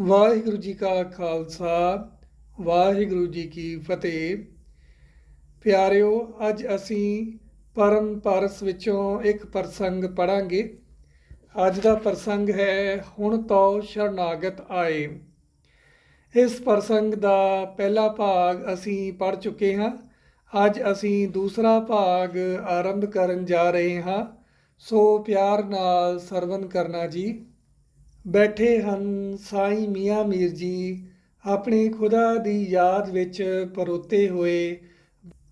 ਵਾਹਿਗੁਰੂ ਜੀ ਕਾ ਖਾਲਸਾ, ਵਾਹਿਗੁਰੂ ਜੀ ਕੀ ਫਤਿਹ। ਪਿਆਰਿਓ, ਅੱਜ ਅਸੀਂ ਪਰਮ ਪਰਸ ਵਿੱਚੋਂ ਇੱਕ ਪ੍ਰਸੰਗ ਪੜਾਂਗੇ ਅੱਜ ਦਾ ਪ੍ਰਸੰਗ ਹੈ, ਹੁਣ ਤੋਂ ਸ਼ਰਨਾਗਤ ਆਏ। ਇਸ ਪ੍ਰਸੰਗ ਦਾ ਪਹਿਲਾ ਭਾਗ ਅਸੀਂ ਪੜ ਚੁੱਕੇ ਹਾਂ। ਅੱਜ ਅਸੀਂ ਦੂਸਰਾ ਭਾਗ ਆਰੰਭ ਕਰਨ ਜਾ ਰਹੇ ਹਾਂ। ਸੋ ਪਿਆਰ ਨਾਲ ਸਰਵਨ ਕਰਨਾ ਜੀ। ਬੈਠੇ ਹਨ ਸਾਈਂ ਮੀਆਂ ਮੀਰ ਜੀ, ਆਪਣੇ ਖੁਦਾ ਦੀ ਯਾਦ ਵਿੱਚ ਪਰੋਤੇ ਹੋਏ।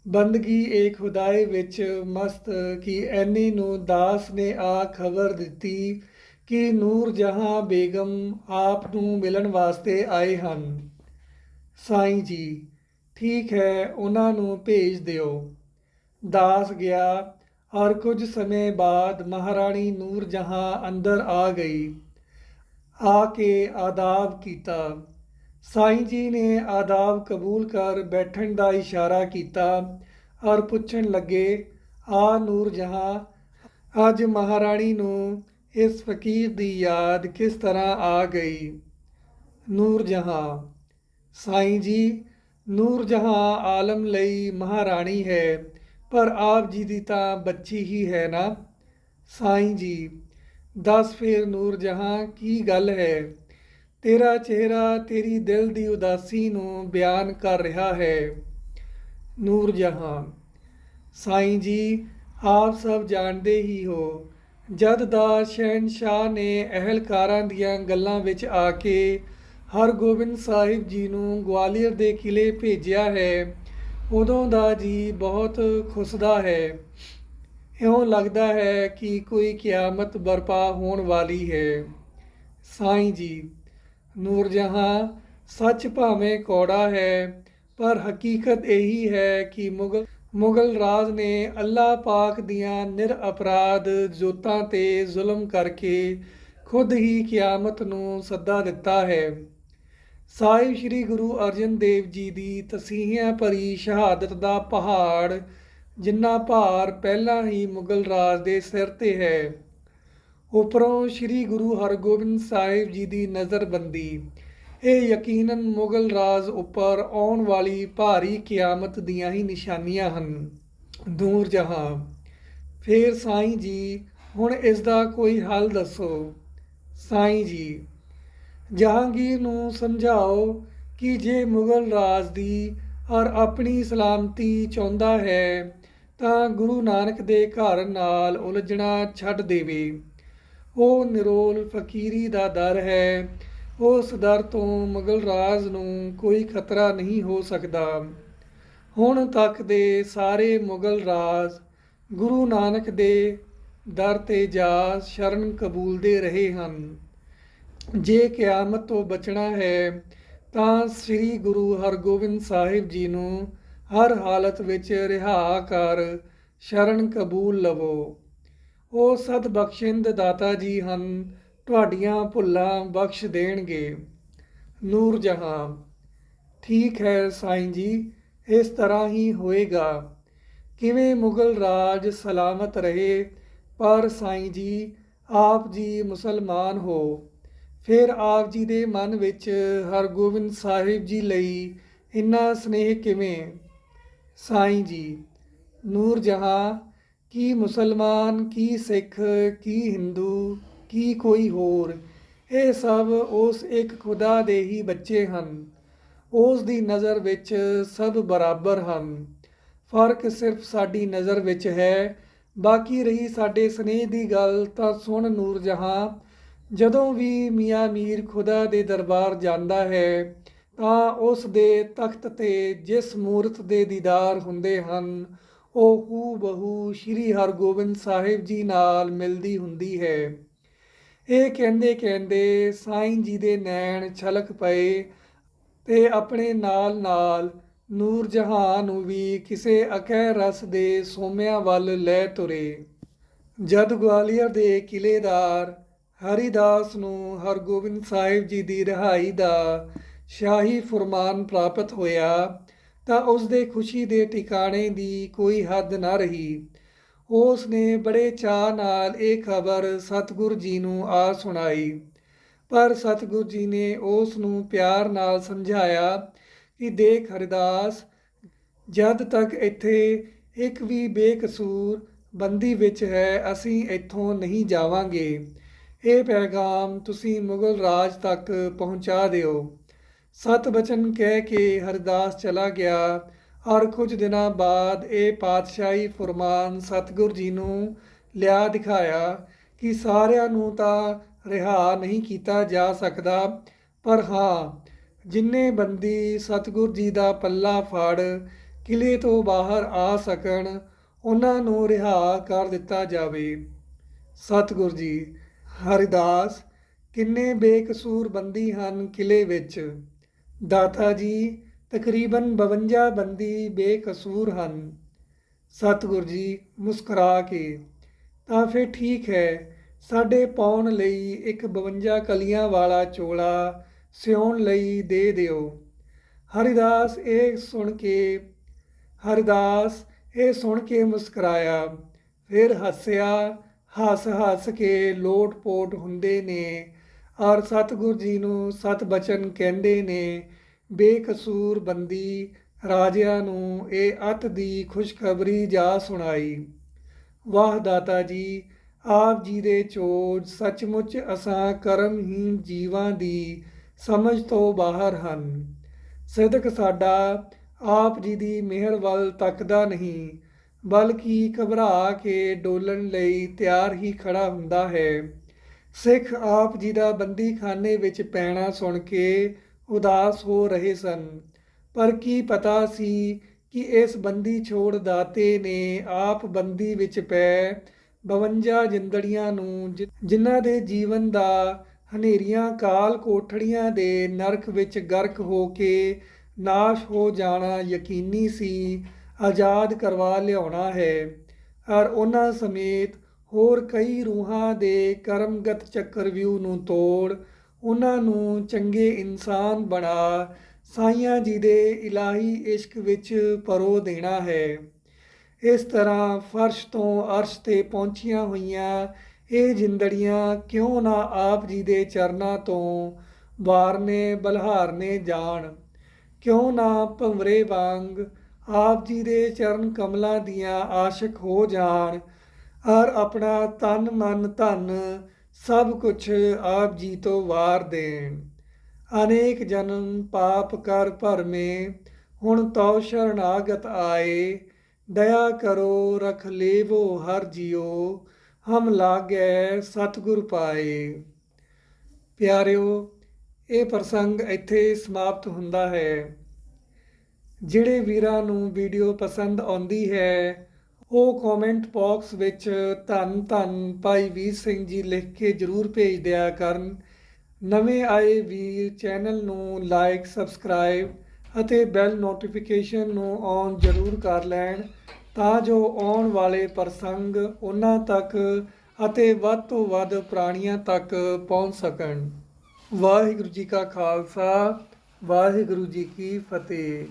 ਬੰਦਗੀ ਏ ਖੁਦਾਏ ਵਿੱਚ ਮਸਤ ਕਿ ਐਨੀ ਨੂੰ ਦਾਸ ਨੇ ਆ ਖਬਰ ਦਿੱਤੀ ਕਿ ਨੂਰ ਜਹਾਂ ਬੇਗਮ ਆਪ ਨੂੰ ਮਿਲਣ ਵਾਸਤੇ ਆਏ ਹਨ। ਸਾਈਂ ਜੀ, ਠੀਕ ਹੈ, ਉਹਨਾਂ ਨੂੰ ਭੇਜ ਦਿਓ। ਦਾਸ ਗਿਆ ਔਰ ਕੁਝ ਸਮੇਂ ਬਾਅਦ ਮਹਾਰਾਣੀ ਨੂਰ ਜਹਾਂ ਅੰਦਰ ਆ ਗਈ। ਆ ਕੇ ਆਦਾਬ ਕੀਤਾ। ਸਾਈਂ ਜੀ ਨੇ ਆਦਾਬ ਕਬੂਲ ਕਰ ਬੈਠਣ ਦਾ ਇਸ਼ਾਰਾ ਕੀਤਾ ਔਰ ਪੁੱਛਣ ਲੱਗੇ, ਆ ਨੂਰ ਜਹਾਂ, ਅੱਜ ਮਹਾਰਾਣੀ ਨੂੰ ਇਸ ਫਕੀਰ ਦੀ ਯਾਦ ਕਿਸ ਤਰ੍ਹਾਂ ਆ ਗਈ? ਨੂਰ ਜਹਾਂ, ਸਾਈਂ ਜੀ, ਨੂਰ ਜਹਾਂ ਆਲਮ ਲਈ ਮਹਾਰਾਣੀ ਹੈ, ਪਰ ਆਪ ਜੀ ਦੀ ਤਾਂ ਬੱਚੀ ਹੀ ਹੈ ਨਾ? ਸਾਈਂ ਜੀ ਦੱਸ ਫਿਰ ਨੂਰ ਜਹਾਂ, ਕੀ ਗੱਲ ਹੈ? ਤੇਰਾ ਚਿਹਰਾ ਤੇਰੀ ਦਿਲ ਦੀ ਉਦਾਸੀ ਨੂੰ ਬਿਆਨ ਕਰ ਰਿਹਾ ਹੈ। ਨੂਰ ਜਹਾਂ, ਸਾਈਂ ਜੀ, ਆਪ ਸਭ ਜਾਣਦੇ ਹੀ ਹੋ, ਜਦ ਦਾ ਸ਼ਹਿਨशाह ਨੇ ਅਹਿਲਕਾਰਾਂ ਦੀਆਂ ਗੱਲਾਂ ਵਿੱਚ ਆ ਕੇ ਹਰਗੋਬਿੰਦ ਸਾਹਿਬ ਜੀ ਨੂੰ ਗਵਾਲੀਅਰ ਦੇ ਕਿਲੇ ਭੇਜਿਆ ਹੈ, ਉਦੋਂ ਦਾ ਜੀ ਬਹੁਤ ਖੁਸਦਾ ਹੈ। ਇਉਂ ਲੱਗਦਾ ਹੈ ਕਿ ਕੋਈ ਕਿਆਮਤ ਬਰਪਾ ਹੋਣ ਵਾਲੀ ਹੈ। ਸਾਈਂ ਜੀ, ਨੂਰ ਜਹਾਂ, ਸੱਚ ਭਾਵੇਂ ਕੌੜਾ ਹੈ, ਪਰ ਹਕੀਕਤ ਇਹੀ ਹੈ ਕਿ ਮੁਗਲ ਮੁਗਲ ਰਾਜ ਨੇ ਅੱਲਾਹ ਪਾਕ ਦੀਆਂ ਨਿਰ ਅਪਰਾਧ ਜੋਤਾਂ ਤੇ ਜ਼ੁਲਮ ਕਰਕੇ ਖੁਦ ਹੀ ਕਿਆਮਤ ਨੂੰ ਸੱਦਾ ਦਿੱਤਾ ਹੈ। ਸਾਹਿਬ ਸ੍ਰੀ ਗੁਰੂ ਅਰਜਨ ਦੇਵ ਜੀ ਦੀ ਤਸੀਹਿਆਂ ਭਰੀ ਸ਼ਹਾਦਤ ਦਾ ਪਹਾੜ ਜਿੰਨਾ ਭਾਰ ਪਹਿਲਾਂ ਹੀ ਮੁਗਲ ਰਾਜ ਦੇ ਸਿਰ ਤੇ ਹੈ, ਉਪਰੋਂ ਸ੍ਰੀ ਗੁਰੂ ਹਰਗੋਬਿੰਦ ਸਾਹਿਬ ਜੀ ਦੀ ਨਜ਼ਰਬੰਦੀ ਇਹ ਯਕੀਨਨ ਮੁਗਲ ਰਾਜ ਉੱਪਰ ਆਉਣ ਵਾਲੀ ਭਾਰੀ ਕਿਆਮਤ ਦੀਆਂ ਹੀ ਨਿਸ਼ਾਨੀਆਂ ਹਨ। ਦੂਰ ਜਹਾਂ, ਫੇਰ ਸਾਈਂ ਜੀ, ਹੁਣ ਇਸ ਦਾ ਕੋਈ ਹੱਲ ਦੱਸੋ? ਸਾਈਂ ਜੀ, ਜਹਾਂਗੀਰ ਨੂੰ ਸਮਝਾਓ ਕਿ ਜੇ ਮੁਗਲ ਰਾਜ ਦੀ ਔਰ ਆਪਣੀ ਸਲਾਮਤੀ ਚਾਹੁੰਦਾ ਹੈ ਤਾਂ ਗੁਰੂ ਨਾਨਕ ਦੇ ਘਰ ਨਾਲ ਉਲਝਣਾ ਛੱਡ ਦੇਵੇ। ਉਹ ਨਿਰੋਲ ਫਕੀਰੀ ਦਾ ਦਰ ਹੈ। ਉਸ ਦਰ ਤੋਂ ਮੁਗਲ ਰਾਜ ਨੂੰ ਕੋਈ ਖਤਰਾ ਨਹੀਂ ਹੋ ਸਕਦਾ। ਹੁਣ ਤੱਕ ਦੇ ਸਾਰੇ ਮੁਗਲ ਰਾਜ ਗੁਰੂ ਨਾਨਕ ਦੇ ਦਰ ਤੇ ਜਾ ਸ਼ਰਨ ਕਬੂਲਦੇ ਰਹੇ ਹਨ। ਜੇ ਕਿਆਮਤ ਤੋਂ ਬਚਣਾ ਹੈ, ਤਾਂ ਸ੍ਰੀ ਗੁਰੂ ਹਰਗੋਬਿੰਦ ਸਾਹਿਬ ਜੀ ਨੂੰ ਹਰ ਹਾਲਤ ਵਿੱਚ ਰਿਹਾ ਕਰ, ਸ਼ਰਨ ਕਬੂਲ ਲਵੋ। ਉਹ ਸਦ ਬਖਸ਼ਿੰਦ ਦਾਤਾ ਜੀ ਹਨ, ਤੁਹਾਡੀਆਂ ਭੁੱਲਾਂ ਬਖਸ਼ ਦੇਣਗੇ। ਨੂਰ ਜਹਾਂ, ਠੀਕ ਹੈ ਸਾਈਂ ਜੀ, ਇਸ ਤਰ੍ਹਾਂ ਹੀ ਹੋਏਗਾ। ਕਿਵੇਂ ਮੁਗਲ ਰਾਜ ਸਲਾਮਤ ਰਹੇ, ਪਰ ਸਾਈਂ ਜੀ, ਆਪ ਜੀ ਮੁਸਲਮਾਨ ਹੋ। ਫਿਰ ਆਪ ਜੀ ਦੇ ਮਨ ਵਿੱਚ ਹਰਗੋਬਿੰਦ ਸਾਹਿਬ ਜੀ ਲਈ ਇੰਨਾ ਸਨੇਹ ਕਿਵੇਂ? ਸਾਈਂ ਜੀ, ਨੂਰ ਜਹਾਂ, ਕੀ ਮੁਸਲਮਾਨ, ਕੀ ਸਿੱਖ, ਕੀ ਹਿੰਦੂ, ਕੀ ਕੋਈ ਹੋਰ, ਇਹ ਸਭ ਉਸ ਇੱਕ ਖੁਦਾ ਦੇ ਹੀ ਬੱਚੇ ਹਨ। ਉਸ ਦੀ ਨਜ਼ਰ ਵਿੱਚ ਸਭ ਬਰਾਬਰ ਹਨ। ਫ਼ਰਕ ਸਿਰਫ ਸਾਡੀ ਨਜ਼ਰ ਵਿੱਚ ਹੈ। ਬਾਕੀ ਰਹੀ ਸਾਡੇ ਸਨੇਹ ਦੀ ਗੱਲ ਤਾਂ ਸੁਣ ਨੂਰ ਜਹਾਂ, ਜਦੋਂ ਵੀ ਮੀਆਂ ਮੀਰ ਖੁਦਾ ਦੇ ਦਰਬਾਰ ਜਾਂਦਾ ਹੈ ਤਾਂ ਉਸ ਦੇ ਤਖਤ ਤੇ ਜਿਸ ਮੂਰਤ ਦੇ ਦੀਦਾਰ ਹੁੰਦੇ ਹਨ, ਉਹ ਹੂ ਬਹੂ ਸ੍ਰੀ ਹਰਗੋਬਿੰਦ ਸਾਹਿਬ ਜੀ ਨਾਲ ਮਿਲਦੀ ਹੁੰਦੀ ਹੈ। ਇਹ ਕਹਿੰਦੇ ਕਹਿੰਦੇ ਸਾਈਂ ਜੀ ਦੇ ਨੈਣ ਛਲਕ ਪਏ ਤੇ ਆਪਣੇ ਨਾਲ ਨਾਲ ਨੂਰ ਜਹਾਂ ਨੂੰ ਵੀ ਕਿਸੇ ਅਕਹਿ ਰਸ ਦੇ ਸੋਮਿਆਂ ਵੱਲ ਲੈ ਤੁਰੇ। ਜਦ ਗਵਾਲੀਅਰ ਦੇ ਕਿਲੇਦਾਰ ਹਰੀਦਾਸ ਨੂੰ ਹਰਗੋਬਿੰਦ ਸਾਹਿਬ ਜੀ ਦੀ ਰਿਹਾਈ ਦਾ ਸ਼ਾਹੀ ਫਰਮਾਨ ਪ੍ਰਾਪਤ ਹੋਇਆ ਤਾਂ ਉਸ ਦੇ ਖੁਸ਼ੀ ਦੇ ਟਿਕਾਣੇ ਦੀ ਕੋਈ ਹੱਦ ਨਾ ਰਹੀ। ਉਸ ਨੇ ਬੜੇ ਚਾਅ ਨਾਲ ਇਹ ਖਬਰ ਸਤਿਗੁਰ ਜੀ ਨੂੰ ਆ ਸੁਣਾਈ। ਪਰ ਸਤਿਗੁਰੂ ਜੀ ਨੇ ਉਸ ਨੂੰ ਪਿਆਰ ਨਾਲ ਸਮਝਾਇਆ ਕਿ ਦੇਖ ਹਰਦਾਸ, ਜਦ ਤੱਕ ਇੱਥੇ ਇੱਕ ਵੀ ਬੇਕਸੂਰ ਬੰਦੀ ਵਿੱਚ ਹੈ, ਅਸੀਂ ਇੱਥੋਂ ਨਹੀਂ ਜਾਵਾਂਗੇ। ਇਹ ਪੈਗਾਮ ਤੁਸੀਂ ਮੁਗਲ ਰਾਜ ਤੱਕ ਪਹੁੰਚਾ ਦਿਓ। ਸਤ ਬਚਨ ਕਹਿ ਕੇ ਹਰਦਾਸ ਚਲਾ ਗਿਆ। ਔਰ ਕੁਝ ਦਿਨਾਂ ਬਾਅਦ ਇਹ ਪਾਤਸ਼ਾਹੀ ਫਰਮਾਨ ਸਤਿਗੁਰ ਜੀ ਨੂੰ ਲਿਆ ਦਿਖਾਇਆ ਕਿ ਸਾਰਿਆਂ ਨੂੰ ਤਾਂ ਰਿਹਾ ਨਹੀਂ ਕੀਤਾ ਜਾ ਸਕਦਾ, ਪਰ ਹਾਂ, ਜਿੰਨੇ ਬੰਦੀ ਸਤਿਗੁਰ ਜੀ ਦਾ ਪੱਲਾ ਫਾੜ ਕਿਲੇ ਤੋਂ ਬਾਹਰ ਆ ਸਕਣ, ਉਹਨਾਂ ਨੂੰ ਰਿਹਾ ਕਰ ਦਿੱਤਾ ਜਾਵੇ। ਸਤਿਗੁਰ ਜੀ, ਹਰਿਦਾਸ, ਕਿੰਨੇ ਬੇਕਸੂਰ ਬੰਦੀ ਹਨ ਕਿਲੇ ਵਿੱਚ। ਦਾਤਾ ਜੀ, ਤਕਰੀਬਨ 52 ਬੰਦੀ ਬੇਕਸੂਰ ਹਨ। ਸਤਿਗੁਰ ਜੀ ਮੁਸਕਰਾ ਕੇ, ਤਾਂ ਫਿਰ ਠੀਕ ਹੈ, ਸਾਡੇ ਪਾਉਣ ਲਈ ਇੱਕ 52 ਕਲੀਆਂ ਵਾਲਾ ਚੋਲਾ ਸਿਉਣ ਲਈ ਦੇ ਦਿਓ। ਹਰਿਦਾਸ ਇਹ ਸੁਣ ਕੇ, ਹਰਿਦਾਸ ਇਹ ਸੁਣ ਕੇ ਮੁਸਕਰਾਇਆ। ਫਿਰ ਹੱਸਿਆ ਹੱਸ ਹੱਸ ਕੇ ਲੋਟ-ਪੋਟ ਹੁੰਦੇ ਨੇ। ਔਰ ਸਤਿਗੁਰ ਜੀ ਨੂੰ ਸਤ ਬਚਨ ਕਹਿੰਦੇ ਨੇ, ਬੇਕਸੂਰ ਬੰਦੀ ਰਾਜਿਆਂ ਨੂੰ ਇਹ ਅਤ ਦੀ ਖੁਸ਼ਖਬਰੀ ਜਾ ਸੁਣਾਈ। ਵਾਹ ਦਾਤਾ ਜੀ, ਆਪ ਜੀ ਦੇ ਚੋਜ ਸੱਚਮੁੱਚ ਅਸਾਂ ਕਰਮਹੀਨ ਜੀਵਾਂ ਦੀ ਸਮਝ ਤੋਂ ਬਾਹਰ ਹਨ। ਸਿਦਕ ਸਾਡਾ ਆਪ ਜੀ ਦੀ ਮਿਹਰ ਵੱਲ ਤੱਕਦਾ ਨਹੀਂ, ਬਲਕਿ ਘਬਰਾ ਕੇ ਡੋਲਣ ਲਈ ਤਿਆਰ ਹੀ ਖੜਾ ਹੁੰਦਾ ਹੈ। ਸਿੱਖ ਆਪ ਜੀ ਦਾ ਬੰਦੀਖਾਨੇ ਵਿੱਚ ਪੈਣਾ ਸੁਣ ਕੇ ਉਦਾਸ ਹੋ ਰਹੇ ਸਨ। ਪਰ ਕੀ ਪਤਾ ਸੀ ਕਿ ਇਸ ਬੰਦੀ ਛੋੜ ਦਾਤੇ ਨੇ ਆਪ ਬੰਦੀ ਵਿੱਚ ਪੈ 52 ਜਿੰਦੜੀਆਂ ਨੂੰ ਜਿ- ਜਿਨ੍ਹਾਂ ਦੇ ਜੀਵਨ ਦਾ ਹਨੇਰੀਆਂ, ਕਾਲ ਕੋਠੜੀਆਂ ਦੇ ਨਰਕ ਵਿੱਚ ਗਰਕ ਹੋ ਕੇ ਨਾਸ਼ ਹੋ ਜਾਣਾ ਯਕੀਨੀ ਸੀ, ਆਜ਼ਾਦ ਕਰਵਾ ਲਿਆਉਣਾ ਹੈ। ਔਰ ਉਹਨਾਂ ਸਮੇਤ ਹੋਰ ਕਈ ਰੂਹਾਂ ਦੇ ਕਰਮਗਤ ਚੱਕਰ ਵਿਊ ਨੂੰ ਤੋੜ, ਉਹਨਾਂ ਨੂੰ ਚੰਗੇ ਇਨਸਾਨ ਬਣਾ, ਸਾਈਆਂ ਜੀ ਦੇ ਇਲਾਹੀ ਇਸ਼ਕ ਵਿੱਚ ਪਰੋ ਦੇਣਾ ਹੈ। ਇਸ ਤਰ੍ਹਾਂ ਫਰਸ਼ ਤੋਂ ਅਰਸ਼ ਤੇ ਪਹੁੰਚੀਆਂ ਹੋਈਆਂ ਇਹ ਜਿੰਦੜੀਆਂ ਕਿਉਂ ਨਾ ਆਪ ਜੀ ਦੇ ਚਰਨਾਂ ਤੋਂ ਵਾਰਨੇ ਬਲਹਾਰਨੇ ਜਾਣ? ਕਿਉਂ ਨਾ ਭੰਵਰੇ ਵਾਂਗ ਆਪ ਜੀ ਦੇ ਚਰਨ ਕਮਲਾਂ ਦੀਆਂ ਆਸ਼ਿਕ ਹੋ ਜਾਣ? ਔਰ ਆਪਣਾ ਤਨ ਮਨ ਧਨ ਸਭ ਕੁਛ ਆਪ ਜੀ ਤੋਂ ਵਾਰ ਦੇਣ। ਅਨੇਕ ਜਨਮ ਪਾਪ ਕਰ ਭਰਮੇ, ਹੁਣ ਤਉ ਸ਼ਰਨਾਗਤ ਆਏ। ਦਇਆ ਕਰੋ, ਰਖ ਲੇਵੋ, ਹਰ ਜਿਉ ਹਮ ਲਾਗੈ ਸਤਿਗੁਰ ਪਾਏ। ਪਿਆਰਿਓ, ਇਹ ਪ੍ਰਸੰਗ ਇੱਥੇ ਸਮਾਪਤ ਹੁੰਦਾ ਹੈ। ਜਿਹੜੇ ਵੀਰਾਂ ਨੂੰ ਵੀਡੀਓ ਪਸੰਦ ਆਉਂਦੀ ਹੈ ਉਹ ਕਮੈਂਟ ਬਾਕਸ ਵਿੱਚ ਧੰਨ ਧੰਨ ਭਾਈ ਵੀਰ ਸਿੰਘ ਜੀ ਲਿਖ ਕੇ ਜਰੂਰ ਭੇਜ ਦਿਆ ਕਰਨ। ਨਵੇਂ ਆਏ ਵੀਰ ਚੈਨਲ ਨੂੰ ਲਾਈਕ ਸਬਸਕ੍ਰਾਈਬ ਅਤੇ ਬੈਲ ਨੋਟੀਫਿਕੇਸ਼ਨ ਨੂੰ ਔਨ ਜਰੂਰ ਕਰ ਲੈਣ ਤਾਂ ਜੋ ਆਉਣ ਵਾਲੇ ਪ੍ਰਸੰਗ ਉਹਨਾਂ ਤੱਕ ਅਤੇ ਵੱਧ ਤੋਂ ਵੱਧ ਪ੍ਰਾਣੀਆਂ ਤੱਕ ਪਹੁੰਚ ਸਕਣ। ਵਾਹਿਗੁਰੂ ਜੀ ਕਾ ਖਾਲਸਾ, ਵਾਹਿਗੁਰੂ ਜੀ ਕੀ ਫਤਿਹ।